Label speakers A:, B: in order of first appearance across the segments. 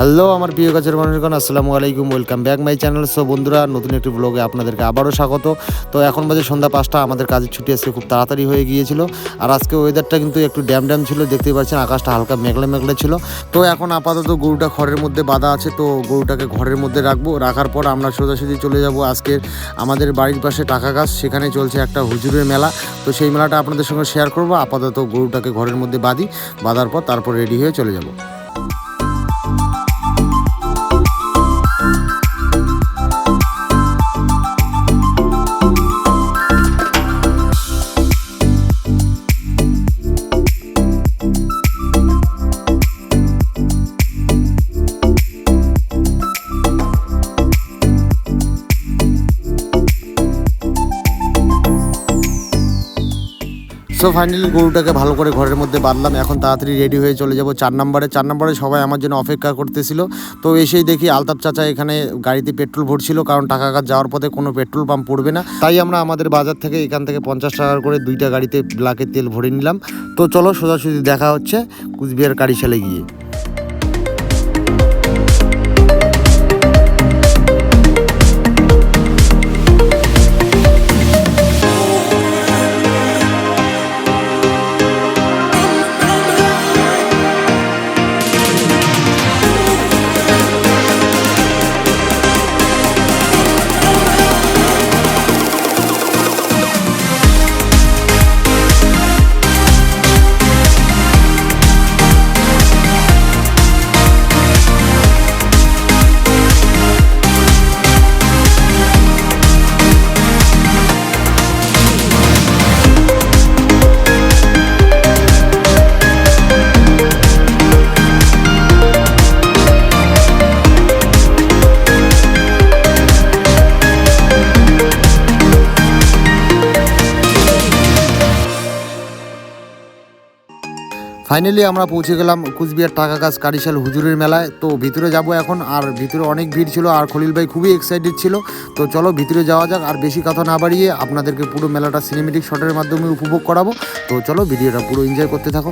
A: Hello আমার প্রিয় কাছের মানুষগণ, আসসালামু আলাইকুম welcome back my channel so বন্ধুরা, নতুন একটি ব্লগে আপনাদেরকে আবারও স্বাগত। তো, এখন বাজে সন্ধ্যা পাঁচটা, আমাদের কাজের ছুটি আজকে খুব তাড়াতাড়ি হয়ে গিয়েছিল। আর আজকে ওয়েদারটা কিন্তু একটু ড্যাম ড্যাম ছিল, দেখতেই পাচ্ছেন, আকাশটা হালকা মেঘলে মেঘলে ছিল। তো, এখন আপাতত গরুটা ঘরের মধ্যে বাঁধা আছে, তো গরুটাকে ঘরের মধ্যে রাখব। রাখার পর আমরা সোজাসুজি চলে যাব আজকে আমাদের বাড়ির পাশে টাকা গাছ, সেখানে চলছে একটা হুজুরের মেলা। তো, সেই মেলাটা আপনাদের সঙ্গে শেয়ার করব। আপাতত গরুটাকে ঘরের মধ্যে বাঁধি, বাঁধার পর তারপর রেডি হয়ে চলে যাব। সো ফাইনালি গরুটাকে ভালো করে ঘরের মধ্যে বাঁধলাম। এখন তাড়াতাড়ি রেডি হয়ে চলে যাব চার নম্বরে। চার নম্বরে সবাই আমার জন্য অপেক্ষা করতেছিল। তো এসেই দেখি আলতাপ চাচা এখানে গাড়িতে পেট্রোল ভরছিল, কারণ টাকা যাওয়ার পথে কোনো পেট্রোল পাম্প পড়বে না। তাই আমরা আমাদের বাজার থেকে এখান থেকে পঞ্চাশ টাকা করে দুইটা গাড়িতে ব্ল্যাকের তেল ভরে নিলাম। তো চলো সোজাসুজি দেখা হচ্ছে, কুচবিহার কারিশালে গিয়ে। ফাইনালি আমরা পৌঁছে গেলাম কুচবিহার টাকা গাছ কারিশাল হুজুরের মেলায়। তো ভিতরে যাব এখন, আর ভিতরে অনেক ভিড় ছিল, আর খলিল ভাই খুবই এক্সাইটেড ছিল। তো চলো ভিতরে যাওয়া যাক, আর বেশি কথা না বাড়িয়ে আপনাদেরকে পুরো মেলাটা সিনেমেটিক শটের মাধ্যমে উপভোগ করাবো। তো চলো ভিডিওটা পুরো এনজয় করতে থাকো।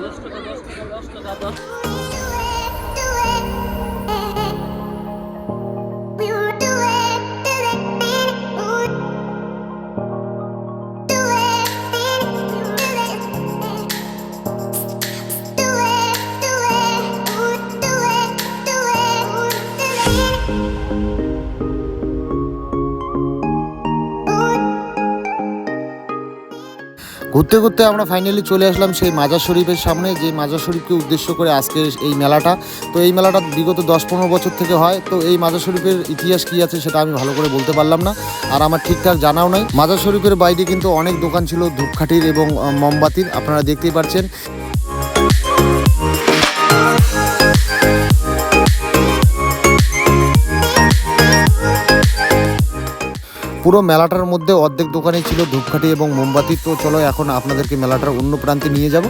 A: দশ টাকা দশ টাকা দশ টাকা দশ ঘুরতে ঘুরতে আমরা ফাইনালি চলে আসলাম সেই মাজার শরীফের সামনে, যে মাজার শরীফকে উদ্দেশ্য করে আজকে এই মেলাটা। তো এই মেলাটা বিগত দশ পনেরো বছর থেকে হয়, তো এই মাজার শরীফের ইতিহাস কী আছে সেটা আমি ভালো করে বলতে পারলাম না। আর আমার ঠিকঠাক জানাও নাই। মাজার শরীফের বাইরে কিন্তু অনেক দোকান ছিল ধূপকাঠির এবং মোমবাতির, আপনারা দেখতেই পাচ্ছেন পুরো মেলাটার মধ্যে অর্ধেক দোকানে ছিল ধূপকাঠি এবং মোমবাতি। তো চলো এখন আপনাদেরকে মেলাটার অন্য প্রান্তে নিয়ে যাব।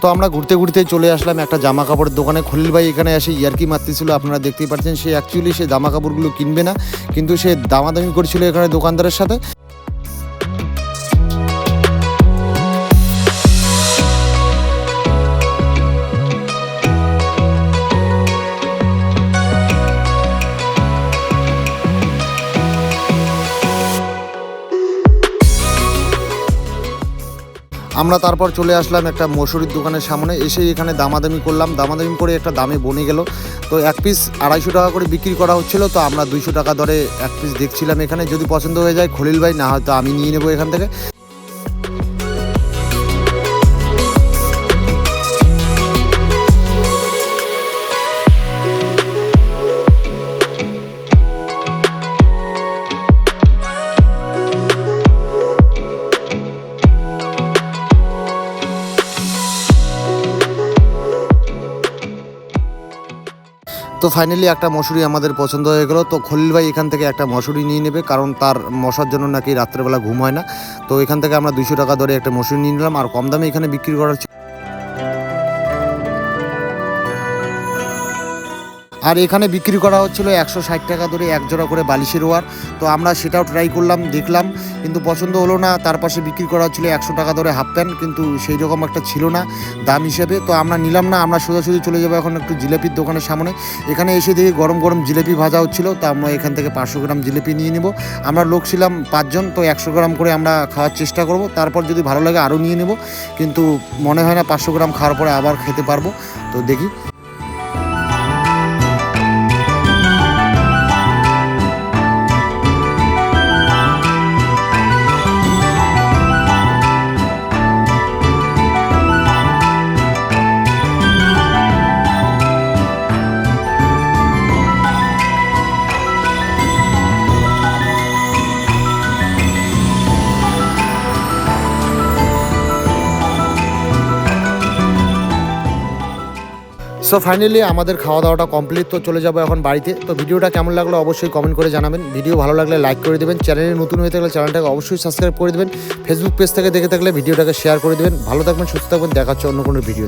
A: তো আমরা ঘুরতে ঘুরতে চলে আসলাম একটা জামা কাপড়ের দোকানে। খলিল ভাই এখানে এসে ইয়ারকি মারতেছিল, আপনারা দেখতেই পাচ্ছেন। সে অ্যাকচুয়ালি সে জামা কাপড়গুলো কিনবে না, কিন্তু সে দামাদামি করছিল এখানে দোকানদারের সাথে। আমরা তারপর চলে আসলাম একটা মসুরির দোকানের সামনে। এসে এখানে দামাদামি করলাম। দামাদামি করে একটা দামে বনে গেল। তো এক পিস আড়াইশো টাকা করে বিক্রি করা হচ্ছিল। তো আমরা দুইশো টাকা দরে এক পিস দেখছিলাম এখানে। যদি পছন্দ হয়ে যায় খলিল ভাই, না হয়তো আমি নিয়ে নেব এখান থেকে। তো ফাইনালি একটা মশুরি আমাদের পছন্দ হয়ে গেলো। তো খলিল ভাই এখান থেকে একটা মশুরি নিয়ে নেবে, কারণ তার মশার জন্য নাকি রাত্রেবেলা ঘুম হয় না। তো এখান থেকে আমরা দুশো টাকা ধরে একটা মশুরি নিয়ে নিলাম, আর কম দামে এখানে বিক্রি করার আর এখানে বিক্রি করা হচ্ছিল একশো ষাট টাকা ধরে এক জোড়া করে বালিশের ওয়ার। তো আমরা সেটাও ট্রাই করলাম, দেখলাম, কিন্তু পছন্দ হলো না। তার পাশে বিক্রি করা হচ্ছিল একশো টাকা ধরে হাফ প্যান্ট কিন্তু সেই রকম একটা ছিল না দাম হিসেবে। তো আমরা নিলাম না, আমরা সোজাসুজি চলে যাব এখন একটু জিলেপির দোকানের সামনে। এখানে এসে দেখি গরম গরম জিলেপি ভাজা হচ্ছিল, তো আমরা এখান থেকে পাঁচশো গ্রাম জিলেপি নিয়ে নিব। আমরা লোক ছিলাম পাঁচজন, তো একশো গ্রাম করে আমরা খাওয়ার চেষ্টা করব। তারপর যদি ভালো লাগে আরও নিয়ে নেব, কিন্তু মনে হয় না পাঁচশো গ্রাম খাওয়ার পরে আবার খেতে পারব। তো দেখি। সো ফাইনালি আমাদের খাওয়া দাওয়াটা কমপ্লিট তো চলে যাব এখন বাড়িতে। তো ভিডিওটা কেমন লাগল অবশ্যই কমেন্ট করে জানাবেন। ভিডিও ভালো লাগলে লাইক করে দেবেন। চ্যানেলে নতুন হয়ে থাকলে চ্যানেলটাকে অবশ্যই সাবস্ক্রাইব করে দেবেন। ফেসবুক পেজ থেকে দেখে থাকলে ভিডিওটাকে শেয়ার করে দেবেন। ভালো থাকবেন, সুস্থ থাকবেন। দেখাচ্ছে অন্য কোনো ভিডিও